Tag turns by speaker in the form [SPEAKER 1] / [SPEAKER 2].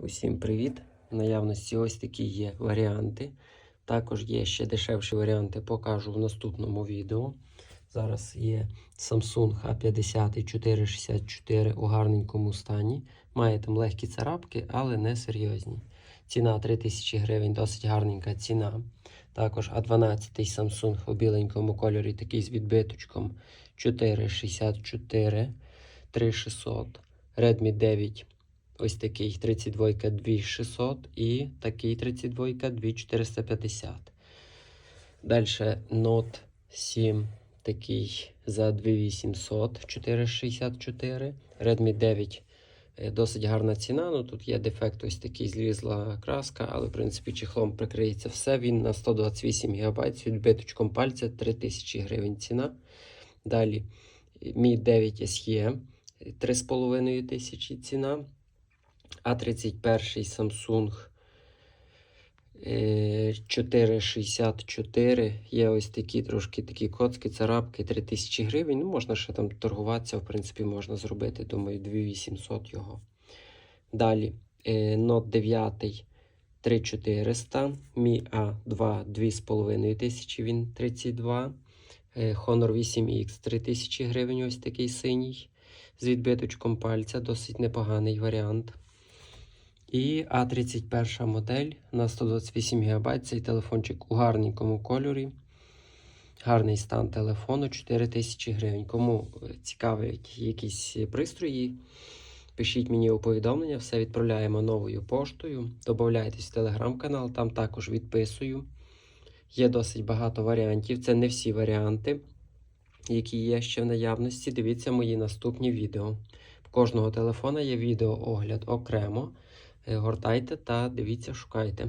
[SPEAKER 1] Усім привіт! В наявності ось такі є варіанти. Також є ще дешевші варіанти, покажу в наступному відео. Зараз є Samsung A50 464 у гарненькому стані. Має там легкі царапки, але не серйозні. Ціна 3000 гривень, досить гарненька ціна. Також A12 Samsung у біленькому кольорі, такий з відбиточком 464 3600. Redmi 9 Ось такий 32 2600 і такий 32 2450. Далі Note 7 такий за 2800 464. Redmi 9 е, досить гарна ціна. Ну тут є дефект, ось такий злізла краска, але в принципі чехлом прикриється все. Він на 128 ГБ з відбиточком пальця 3000 гривень ціна. Далі Mi 9 SE 3,5 тисячі ціна. А31 Samsung е, 464. Є ось такі трошки такі коцки, царапки, 3000 гривень. Ну, можна ще там торгуватися, в принципі, можна зробити, думаю, 2800 його. Далі е, Note 9 3400, Mi A2 2500, він 32. Е, Honor 8X 3000 гривень, ось такий синій. З відбиточком пальця, досить непоганий варіант. І А31 модель на 128 ГБ. Цей телефончик у гарненькому кольорі. Гарний стан телефону 4000 гривень. Кому цікавлять якісь пристрої, пишіть мені у повідомлення, все відправляємо новою поштою. Добавляйтесь в телеграм-канал, там також відписую. Є досить багато варіантів. Це не всі варіанти, які є ще в наявності. Дивіться мої наступні відео. В кожного телефона є відеоогляд окремо. Е, Гортайте та дивіться, шукайте.